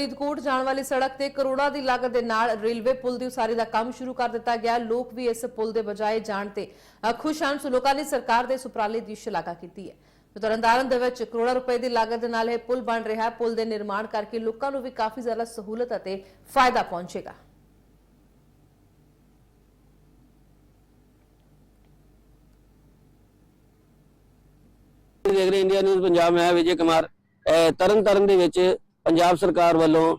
ਫਰੀਦਕੋਟ ਜਾਣ ਵਾਲੀ ਸੜਕ ਤੇ ਕਰੋੜਾਂ ਦੀ ਲਾਗਤ ਦੇ ਨਾਲ ਰੇਲਵੇ ਪੁਲ ਦੀ ਉਸਾਰੀ ਦਾ ਕੰਮ ਸ਼ੁਰੂ ਕਰ ਦਿੱਤਾ ਗਿਆ। ਲੋਕ ਵੀ ਇਸ ਪੁਲ ਦੇ ਬਜਾਏ ਜਾਣ ਤੇ ਖੁਸ਼ ਹਨ। ਸੋ ਲੋਕਾਂ ਨੇ ਸਰਕਾਰ ਦੇ ਇਸ ਦੀ ਸ਼ਲਾਘਾ ਕੀਤੀ ਹੈ। ਤਰਨਤਾਰਨ ਦੇ ਵਿੱਚ ਕਰੋੜਾਂ ਰੁਪਏ ਦੀ ਲਾਗਤ ਦੇ ਨਾਲ ਇਹ ਪੁਲ ਬਣ ਰਿਹਾ ਹੈ। ਪੁਲ ਦੇ ਨਿਰਮਾਣ ਕਰਕੇ ਲੋਕਾਂ ਨੂੰ ਵੀ ਕਾਫੀ ਜ਼ਿਆਦਾ ਸਹੂਲਤ ਅਤੇ ਫਾਇਦਾ ਪਹੁੰਚੇਗਾ। ਦੇਖ ਰਹੇ ਇੰਡੀਆ ਨਿਊਜ਼ ਪੰਜਾਬ। ਮੈਂ ਵਿਜੇ ਕੁਮਾਰ। ਅਹ ਤਰਨ ਦੇ ਵਿੱਚ ਪੰਜਾਬ ਸਰਕਾਰ ਵੱਲੋਂ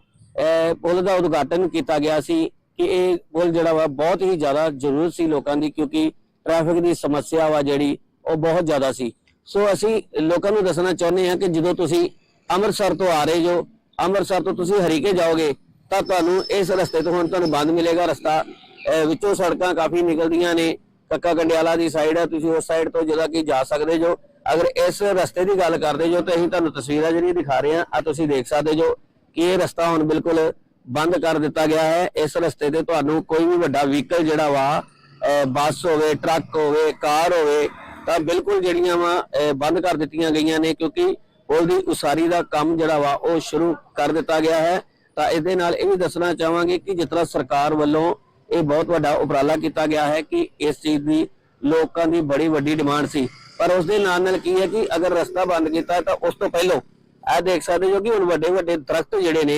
ਪੁਲ ਦਾ ਉਦਘਾਟਨ ਕੀਤਾ ਗਿਆ ਸੀ ਕਿ ਇਹ ਪੁਲ ਜਿਹੜਾ ਵਾ ਬਹੁਤ ਹੀ ਜ਼ਿਆਦਾ ਜ਼ਰੂਰਤ ਸੀ ਲੋਕਾਂ ਦੀ ਕਿਉਂਕਿ ਟ੍ਰੈਫਿਕ ਦੀ ਸਮੱਸਿਆ ਵਾ ਜਿਹੜੀ, ਉਹ ਬਹੁਤ ਜ਼ਿਆਦਾ ਸੀ। ਸੋ ਅਸੀਂ ਲੋਕਾਂ ਨੂੰ ਦੱਸਣਾ ਚਾਹੁੰਦੇ ਹਾਂ ਕਿ ਜਦੋਂ ਤੁਸੀਂ ਅੰਮ੍ਰਿਤਸਰ ਤੋਂ ਆ ਰਹੇ ਜੋ, ਅੰਮ੍ਰਿਤਸਰ ਤੋਂ ਤੁਸੀਂ ਹਰੀਕੇ ਜਾਓਗੇ, ਤਾਂ ਤੁਹਾਨੂੰ ਇਸ ਰਸਤੇ ਤੋਂ ਹੁਣ ਤੁਹਾਨੂੰ ਬੰਦ ਮਿਲੇਗਾ ਰਸਤਾ। ਵਿੱਚੋਂ ਸੜਕਾਂ ਕਾਫੀ ਨਿਕਲਦੀਆਂ ਨੇ। ਕੱਕਾ ਕੰਡਿਆਲਾ ਦੀ ਸਾਈਡ ਹੈ ਤੁਸੀਂ ਉਸ ਸਾਈਡ ਤੋਂ ਜਿਹੜਾ ਕਿ ਜਾ ਸਕਦੇ ਜੋ। ਅਗਰ ਇਸ ਰਸਤੇ ਦੀ ਗੱਲ ਕਰਦੇ ਜੋ ਤਾਂ ਅਸੀਂ ਤੁਹਾਨੂੰ ਤਸਵੀਰਾਂ ਜਿਹੜੀਆਂ ਦਿਖਾ ਰਹੇ ਹਾਂ, ਆ ਤੁਸੀਂ ਦੇਖ ਸਕਦੇ ਜੋ ਕਿ ਇਹ ਰਸਤਾ ਹੁਣ ਬਿਲਕੁਲ ਬੰਦ ਕਰ ਦਿੱਤਾ ਗਿਆ ਹੈ। ਇਸ ਰਸਤੇ ਤੇ ਤੁਹਾਨੂੰ ਕੋਈ ਵੀ ਵੱਡਾ ਵਹੀਕਲ ਜਿਹੜਾ ਵਾ ਬੱਸ ਹੋਵੇ, ਟਰੱਕ ਹੋਵੇ, ਕਾਰ ਹੋਵੇ, ਤਾਂ ਬਿਲਕੁਲ ਜਿਹੜੀਆਂ ਵਾ ਬੰਦ ਕਰ ਦਿੱਤੀਆਂ ਗਈਆਂ ਨੇ ਕਿਉਂਕਿ ਪੁਲ ਦੀ ਉਸਾਰੀ ਦਾ ਕੰਮ ਜਿਹੜਾ ਵਾ, ਉਹ ਸ਼ੁਰੂ ਕਰ ਦਿੱਤਾ ਗਿਆ ਹੈ। ਤਾਂ ਇਹਦੇ ਨਾਲ ਇਹ ਵੀ ਦੱਸਣਾ ਚਾਹਾਂਗੇ ਕਿ ਜਿਸ ਤਰ੍ਹਾਂ ਸਰਕਾਰ ਵੱਲੋਂ ਇਹ ਬਹੁਤ ਵੱਡਾ ਉਪਰਾਲਾ ਕੀਤਾ ਗਿਆ ਹੈ ਕਿ ਇਸ ਚੀਜ਼ ਦੀ ਲੋਕਾਂ ਦੀ ਬੜੀ ਵੱਡੀ ਡਿਮਾਂਡ ਸੀ। ਪਰ ਉਸ ਦੇ ਨਾਲ ਨਾਲ ਕੀ ਹੈ ਕਿ ਅਗਰ ਰਸਤਾ ਬੰਦ ਕੀਤਾ ਹੈ ਤਾਂ ਉਸ ਤੋਂ ਪਹਿਲਾਂ ਇਹ ਦੇਖ ਸਕਦੇ ਹੋ ਕਿ ਹੁਣ ਵੱਡੇ ਵੱਡੇ ਦਰਖਤ ਜਿਹੜੇ ਨੇ,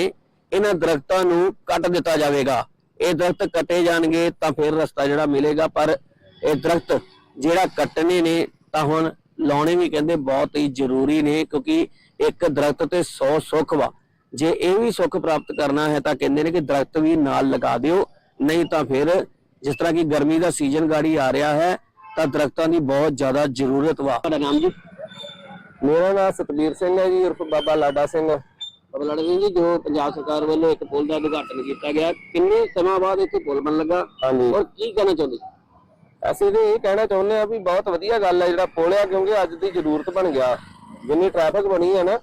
ਇਹਨਾਂ ਦਰਖਤਾਂ ਨੂੰ ਕੱਟ ਦਿੱਤਾ ਜਾਵੇਗਾ। ਇਹ ਦਰਖਤ ਕੱਟੇ ਜਾਣਗੇ ਤਾਂ ਫਿਰ ਰਸਤਾ ਜਿਹੜਾ ਮਿਲੇਗਾ, ਪਰ ਇਹ ਦਰਖਤ ਜਿਹੜਾ ਕੱਟਣੇ ਨੇ ਤਾਂ ਹੁਣ ਲਾਉਣੇ ਵੀ ਕਹਿੰਦੇ ਬਹੁਤ ਹੀ ਜ਼ਰੂਰੀ ਨੇ, ਕਿਉਂਕਿ ਇੱਕ ਦਰਖਤ ਤੇ 100 ਸੁੱਖ ਵਾ। ਜੇ ਇਹ ਵੀ ਸੁੱਖ ਪ੍ਰਾਪਤ ਕਰਨਾ ਹੈ ਤਾਂ ਕਹਿੰਦੇ ਨੇ ਕਿ ਦਰਖਤ ਵੀ ਨਾਲ ਲਗਾ ਦਿਓ, ਨਹੀਂ ਤਾਂ ਫਿਰ ਜਿਸ ਤਰ੍ਹਾਂ ਕਿ ਗਰਮੀ ਦਾ ਸੀਜ਼ਨ ਗਾੜੀ ਆ ਰਿਹਾ ਹੈ ਤਾਂ ਦਰਖਤਾਂ ਦੀ ਬਹੁਤ ਜ਼ਿਆਦਾ ਜ਼ਰੂਰਤ ਵਾ। ਤੁਹਾਡਾ ਨਾਮ ਜੀ? ਮੇਰਾ ਨਾਮ ਸਤਬੀਰ ਸਿੰਘ ਹੈ ਜੀ ਉਰਫ ਬਾਬਾ ਲਾਡਾ ਸਿੰਘ। ਬਾਬਾ ਲੜਾ ਸਿੰਘ ਜੀ ਜੋ ਪੰਜਾਬ ਸਰਕਾਰ ਵੱਲੋਂ ਇੱਕ ਪੁਲ ਦਾ ਉਦਘਾਟਨ ਕੀਤਾ ਗਿਆ। ਕਿੰਨੇ ਸਮਾਂ ਬਾਅਦ ਇੱਥੇ ਪੁਲ ਬਣ ਲੱਗਾ? ਔਰ ਕੀ ਕਹਿਣਾ ਚਾਹੁੰਦੇ? ਅਸੀਂ ਤੇ ਇਹ ਕਹਿਣਾ ਚਾਹੁੰਦੇ ਆ ਵੀ ਬਹੁਤ ਵਧੀਆ ਗੱਲ ਹੈ ਜਿਹੜਾ ਪੁਲ ਆ ਕਿਉਂਕਿ ਅੱਜ ਦੀ ਜ਼ਰੂਰਤ ਬਣ ਗਿਆ। ਜਿੰਨੀ ਟ੍ਰੈਫਿਕ ਬਣੀ ਹੈ ਨਾ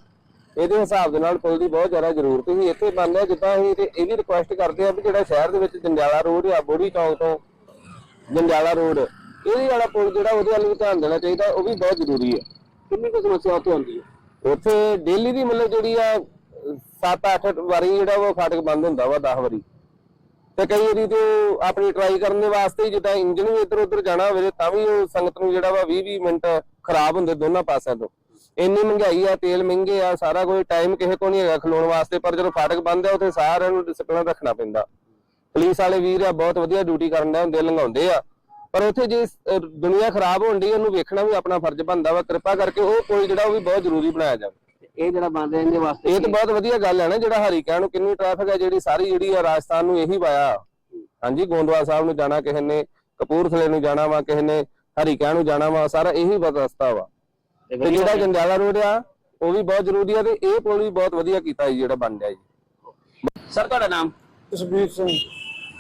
ਇਹਦੇ ਹਿਸਾਬ ਦੇ ਨਾਲ ਪੁਲ ਦੀ ਬਹੁਤ ਜ਼ਿਆਦਾ ਜ਼ਰੂਰਤ ਸੀ। ਇੱਥੇ ਬਣ ਰਿਹਾ ਜਿੱਦਾਂ ਅਸੀਂ ਤੇ ਇਹ ਵੀ ਰਿਕੁਐਸਟ ਕਰਦੇ ਆ ਵੀ ਜਿਹੜਾ ਸ਼ਹਿਰ ਦੇ ਵਿੱਚ ਜੰਡਿਆਲਾ ਰੋਡ ਆ ਬੋੜੀ ਚੌਂਕ ਤੋਂ ਜੰਡਿਆਲਾ ਰੋਡ ਇਹਦੇ ਵਾਲਾ ਪੁਲ ਜਿਹੜਾ ਉਹਦੇ ਵੱਲ ਵੀ ਧਿਆਨ ਦੇਣਾ ਚਾਹੀਦਾ ਉਹ ਵੀ ਬਹੁਤ ਜ਼ਰੂਰੀ ਹੈ। ਕਿੰਨੀ ਕੁ ਸਮੱਸਿਆ ਉੱਥੇ ਆਉਂਦੀ ਹੈ? ਉੱਥੇ ਡੇਲੀ ਦੀ ਮਤਲਬ ਜਿਹੜੀ ਆ 7-8 ਵਾਰੀ ਜਿਹੜਾ ਉਹ ਫਾਟਕ ਬੰਦ ਹੁੰਦਾ ਵਾ 10 ਵਾਰੀ। ਤੇ ਕਈ ਵਾਰੀ ਤੇ ਆਪਣੀ ਟਰਾਈ ਕਰਨ ਦੇ ਵਾਸਤੇ ਹੀ ਜਿੱਦਾਂ ਇੰਜਨ ਵੀ ਇੱਧਰ ਉੱਧਰ ਜਾਣਾ ਹੋਵੇ ਤੇ ਤਾਂ ਵੀ ਉਹ ਸੰਗਤ ਨੂੰ ਜਿਹੜਾ ਵਾ 20-20 ਮਿੰਟ ਖਰਾਬ ਹੁੰਦੇ ਦੋਨਾਂ ਪਾਸਿਆਂ ਤੋਂ। ਇੰਨੀ ਮਹਿੰਗਾਈ ਆ ਤੇਲ ਮਹਿੰਗੇ ਆ ਸਾਰਾ ਕੋਈ ਟਾਈਮ ਕਿਸੇ ਕੋ ਨਹੀਂ ਹੈਗਾ ਖਲੋਣ ਵਾਸਤੇ ਪਰ ਜਦੋਂ ਫਾਟਕ ਬੰਦ ਆ ਉੱਥੇ ਸਾਰਿਆਂ ਨੂੰ ਡਿਸਪਲਿਨ ਰੱਖਣਾ ਪੈਂਦਾ। ਪੁਲਿਸ ਵਾਲੇ ਵੀਰ ਆ ਬਹੁਤ ਵਧੀਆ ਡਿਊਟੀ ਕਰਨ ਦੇ ਹੁੰਦੇ ਲੰਘਾਉਂਦੇ ਆ। ਪਰ ਉੱਥੇ ਜੇ ਦੁਨੀਆ ਖਰਾਬ ਹੋਣ ਦੀ ਉਹਨੂੰ ਵੇਖਣਾ ਵੀ ਆਪਣਾ ਫਰਜ਼ ਬਣਦਾ ਵਾ ਕਿਰਪਾ ਕਰਕੇ ਉਹ ਪੁਲ ਜਿਹੜਾ ਉਹ ਵੀ ਬਹੁਤ ਜ਼ਰੂਰੀ ਬਣਾਇਆ ਜਾਵੇ। ਇਹ ਜਿਹੜਾ ਬਣ ਰਿਹਾ ਇਹਦੇ ਵਾਸਤੇ ਇਹ ਤਾਂ ਬਹੁਤ ਵਧੀਆ ਗੱਲ ਹੈ ਨਾ ਜਿਹੜਾ ਹਰੀਕਾ ਨੂੰ ਕਿੰਨੀ ਟ੍ਰੈਫਿਕ ਹੈ ਜਿਹੜੀ ਸਾਰੀ ਜਿਹੜੀ ਆ ਰਾਜਸਥਾਨ ਨੂੰ ਇਹੀ ਪਾਇਆ ਹਾਂਜੀ ਗੋਂਦਵਾਲ ਸਾਹਿਬ ਨੂੰ ਜਾਣਾ ਕਿਸੇ ਨੇ ਕਪੂਰਥਲੇ ਨੂੰ ਜਾਣਾ ਵਾ ਕਿਸੇ ਨੇ ਹਰੀਕਾ ਨੂੰ ਜਾਣਾ ਵਾ ਸਾਰਾ ਇਹੀ ਬਸ ਰਸਤਾ ਵਾ। ਤੇ ਜਿਹੜਾ ਜੰਡਿਆਲਾ ਰੋਡ ਆ ਉਹ ਵੀ ਬਹੁਤ ਜ਼ਰੂਰੀ ਆ ਤੇ ਇਹ ਪੁਲ ਵੀ ਬਹੁਤ ਵਧੀਆ ਕੀਤਾ ਜੀ ਜਿਹੜਾ ਬਣ ਰਿਹਾ ਜੀ। ਸਰ ਤੁਹਾਡਾ ਨਾਮ? ਜਸਬੀਰ ਸਿੰਘ।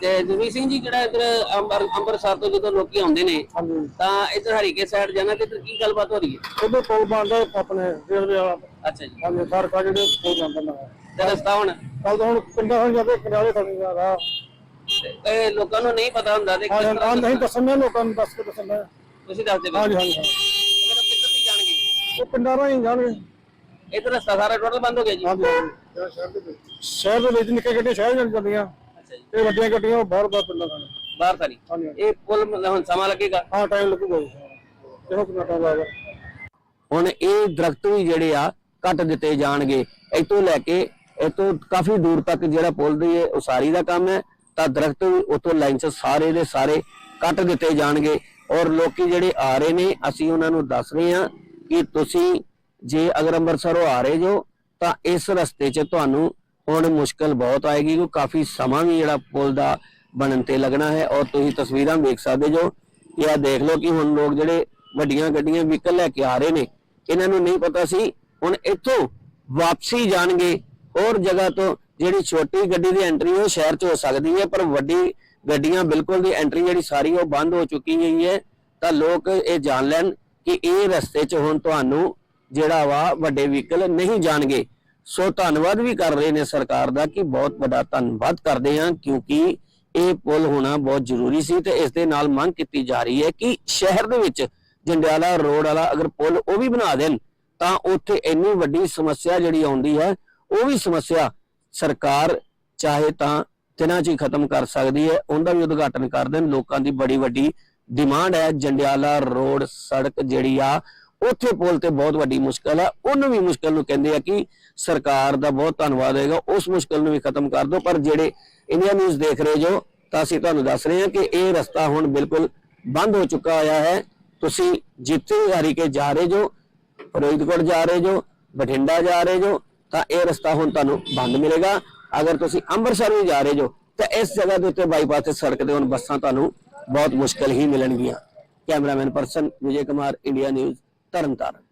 ਤੇ ਜਗਵੀਰ ਸਿੰਘ ਜੀ ਜਿਹੜਾ ਇੱਧਰ ਅੰਮ੍ਰਿਤਸਰ ਤੋਂ ਜਦੋਂ ਲੋਕੀ ਆਉਂਦੇ ਨੇ ਹਾਂਜੀ। ਤਾਂ ਇੱਧਰ ਹਰੀਕੇ ਸਾਈਡ ਜਾਣਾ ਤੇ ਇੱਧਰ ਕੀ ਗੱਲਬਾਤ ਹੋ ਰਹੀ ਹੈ? ਉਹਦੇ ਪੁਲ ਬਣਦਾ ਆਪਣੇ ਰੇਲਵੇ ਵਾਲਾ। ਅੱਛਾ ਜੀ। ਹਾਂਜੀ ਫਰਕਾ ਜਿਹੜੇ ਪੁਲ ਜਾਂਦਾ ਨਾ। ਤੇ ਰਸਤਾ ਹੁਣ? ਕੱਲ ਤਾਂ ਹੁਣ ਪਿੰਡਾਂ ਹੋਣ ਜਾਂਦੇ ਕਿਨਾਰੇ ਥਣੀ ਜਾ ਰਹਾ। ਇਹ ਲੋਕਾਂ ਨੂੰ ਨਹੀਂ ਪਤਾ ਹੁੰਦਾ ਤੇ ਕਿਸ ਹਾਂ ਤਰ੍ਹਾਂ ਨਹੀਂ ਦੱਸਣਾ? ਲੋਕਾਂ ਨੂੰ ਦੱਸ ਕੇ ਦੱਸਣਾ ਤੁਸੀਂ ਦੱਸਦੇ ਹਾਂਜੀ ਹੋ ਹਾਂਜੀ। ਹਾਂ। ਕਿੱਧਰ ਦੀ ਜਾਣਗੇ? ਉਹ ਪਿੰਡਾਂ ਰਾਹੀਂ ਜਾਣਗੇ। ਇੱਧਰ ਰਸਤਾ ਸਾਰਾ ਟੋਟਲ ਬੰਦ ਹੋ ਗਿਆ ਜੀ? ਹਾਂਜੀ ਹਾਂਜੀ। ਸ਼ਹਿਰ ਦੇ ਵਿੱਚ। ਸ਼ਹਿਰ ਦੇ ਵਿੱਚ ਨਿੱਕੇ ਗੱਡੀਆਂ ਸ਼ਹਿਰ ਜਾਣ ਜਾਂਦੀਆਂ। ਅੱਛਾ ਜੀ ਇਹ ਵੱਡੀਆਂ ਗੱਡੀਆਂ ਬਾਹਰ ਬਾਹਰ ਪਿੰਡਾਂ ਜਾਣ ਬਾਹਰ ਹਾਂਜੀ ਹਾਂਜੀ। ਇਹ ਪੁਲ ਮਤਲਬ ਹੁਣ ਸਮਾਂ ਲੱਗੇਗਾ? ਹਾਂ ਟਾਈਮ ਲੱਗੂਗਾ ਜੀ। ਕਿੰਨਾ ਟਾਈਮ ਲੱਗਦਾ। ਹੁਣ ਇਹ ਦਰਖਤ ਵੀ ਜਿਹੜੇ ਆ ਕੱਟ ਦਿੱਤੇ ਜਾਣਗੇ। ਇੱਥੋਂ ਲੈ ਕੇ ਇੱਥੋਂ ਕਾਫੀ ਦੂਰ ਤੱਕ ਜਿਹੜਾ ਪੁਲ ਦੀ ਇਹ ਉਸਾਰੀ ਦਾ ਕੰਮ ਹੈ ਤਾਂ ਦਰਖਤ ਵੀ ਉਤੋਂ ਲਾਈਨ 'ਚ ਸਾਰੇ ਦੇ ਸਾਰੇ ਕੱਟ ਦਿੱਤੇ ਜਾਣਗੇ। ਔਰ ਲੋਕੀ ਜਿਹੜੇ ਆ ਰਹੇ ਨੇ ਅਸੀਂ ਉਹਨਾਂ ਨੂੰ ਦੱਸ ਰਹੇ ਹਾਂ ਕਿ ਤੁਸੀਂ ਜੇ ਅਗਰ ਅੰਮ੍ਰਿਤਸਰੋਂ ਆ ਰਹੇ ਜੋ ਤਾਂ ਇਸ ਰਸਤੇ 'ਚ ਤੁਹਾਨੂੰ ਹੁਣ ਮੁਸ਼ਕਲ ਬਹੁਤ ਆਏਗੀ, ਕਿਉਂਕਿ ਕਾਫੀ ਸਮਾਂ ਵੀ ਜਿਹੜਾ ਪੁਲ ਦਾ ਬਣਨ ਤੇ ਲੱਗਣਾ ਹੈ ਔਰ ਤੁਸੀਂ ਤਸਵੀਰਾਂ ਵੇਖ ਸਕਦੇ ਜੋ। ਕਿ ਦੇਖ ਲਓ ਕਿ ਹੁਣ ਲੋਕ ਜਿਹੜੇ ਵੱਡੀਆਂ ਗੱਡੀਆਂ, ਵਹੀਕਲ ਲੈ ਕੇ ਆ ਰਹੇ ਨੇ, ਇਹਨਾਂ ਨੂੰ ਨਹੀਂ ਪਤਾ ਸੀ, ਹੁਣ ਇੱਥੋਂ ਵਾਪਸੀ ਜਾਣਗੇ ਹੋਰ ਜਗ੍ਹਾ ਤੋਂ। ਜਿਹੜੀ ਛੋਟੀ ਗੱਡੀ ਦੀ ਐਂਟਰੀ ਉਹ ਸ਼ਹਿਰ 'ਚ ਹੋ ਸਕਦੀ ਹੈ, ਪਰ ਵੱਡੀ ਗੱਡੀਆਂ ਬਿਲਕੁਲ ਦੀ ਐਂਟਰੀ ਜਿਹੜੀ ਸਾਰੀ ਉਹ ਬੰਦ ਹੋ ਚੁੱਕੀ ਹੋਈ ਹੈ। ਤਾਂ ਲੋਕ ਇਹ ਜਾਣ ਲੈਣ ਕਿ ਇਹ ਰਸਤੇ 'ਚ ਹੁਣ ਤੁਹਾਨੂੰ ਜਿਹੜਾ ਵਾ ਵੱਡੇ ਵਹੀਕਲ ਨਹੀਂ ਜਾਣਗੇ। ਸੋ ਧੰਨਵਾਦ ਵੀ ਕਰ ਰਹੇ ਨੇ ਸਰਕਾਰ ਦਾ ਕਿ ਬਹੁਤ ਵੱਡਾ ਧੰਨਵਾਦ ਕਰਦੇ ਹਾਂ, ਕਿਉਂਕਿ ਇਹ ਪੁਲ ਹੋਣਾ ਬਹੁਤ ਜ਼ਰੂਰੀ ਸੀ ਤੇ ਇਸ ਦੇ ਨਾਲ ਮੰਗ ਕੀਤੀ ਜਾ ਰਹੀ ਹੈ ਕਿ ਸ਼ਹਿਰ ਦੇ ਵਿੱਚ ਜੰਡਿਆਲਾ ਰੋਡ ਵਾਲਾ ਅਗਰ ਪੁਲ ਉਹ ਵੀ ਬਣਾ ਦੇਣ, ਤਾਂ ਉੱਥੇ ਇੰਨੀ ਵੱਡੀ ਸਮੱਸਿਆ ਜਿਹੜੀ ਆਉਂਦੀ ਹੈ, ਉਹ ਵੀ ਸਮੱਸਿਆ ਸਰਕਾਰ ਚਾਹੇ ਤਾਂ ਦਿਨਾਂ 'ਚ ਹੀ ਖਤਮ ਕਰ ਸਕਦੀ ਹੈ, ਉਹਦਾ ਵੀ ਉਦਘਾਟਨ ਕਰ ਦੇਣ। ਲੋਕਾਂ ਦੀ ਬੜੀ ਵੱਡੀ ਡਿਮਾਂਡ ਹੈ। ਜੰਡਿਆਲਾ ਰੋਡ ਸੜਕ ਜਿਹੜੀ ਆ ਉੱਥੇ ਪੁਲ ਤੇ ਬਹੁਤ ਵੱਡੀ ਮੁਸ਼ਕਲ ਆ। ਉਹਨੂੰ ਵੀ ਮੁਸ਼ਕਲ ਨੂੰ ਕਹਿੰਦੇ ਆ ਕਿ ਸਰਕਾਰ ਦਾ ਬਹੁਤ ਧੰਨਵਾਦ ਹੋਏਗਾ। ਉਸ ਮੁਸ਼ਕਲ ਨੂੰ ਵੀ ਖਤਮ ਕਰ ਦਿਓ। ਪਰ ਜਿਹੜੇ ਇੰਡੀਆ ਨਿਊਜ਼ ਦੇਖ ਰਹੇ ਜੋ, ਤਾਂ ਅਸੀਂ ਤੁਹਾਨੂੰ ਦੱਸ ਰਹੇ ਹਾਂ ਕਿ ਇਹ ਰਸਤਾ ਹੁਣ ਬਿਲਕੁਲ ਬੰਦ ਹੋ ਚੁੱਕਾ ਹੋਇਆ ਹੈ। ਤੁਸੀਂ ਜਿੱਥੇ ਵੀ ਹਰੀਕੇ ਜਾ ਰਹੇ ਜੋ, ਫਰੀਦਕੋਟ ਜਾ ਰਹੇ ਜੋ, ਬਠਿੰਡਾ ਜਾ ਰਹੇ ਜੋ, ਤਾਂ ਇਹ ਰਸਤਾ ਹੁਣ ਤੁਹਾਨੂੰ ਬੰਦ ਮਿਲੇਗਾ। ਅਗਰ ਤੁਸੀਂ ਅੰਮ੍ਰਿਤਸਰ ਵੀ ਜਾ ਰਹੇ ਜੋ, ਤਾਂ ਇਸ ਜਗ੍ਹਾ ਦੇ ਉੱਤੇ ਬਾਈਪਾਸ ਤੇ ਸੜਕ ਤੇ ਹੁਣ ਬੱਸਾਂ ਤੁਹਾਨੂੰ ਬਹੁਤ ਮੁਸ਼ਕਲ ਹੀ ਮਿਲਣਗੀਆਂ। Cameraman person Vijay Kumar, India News. Tarn Taran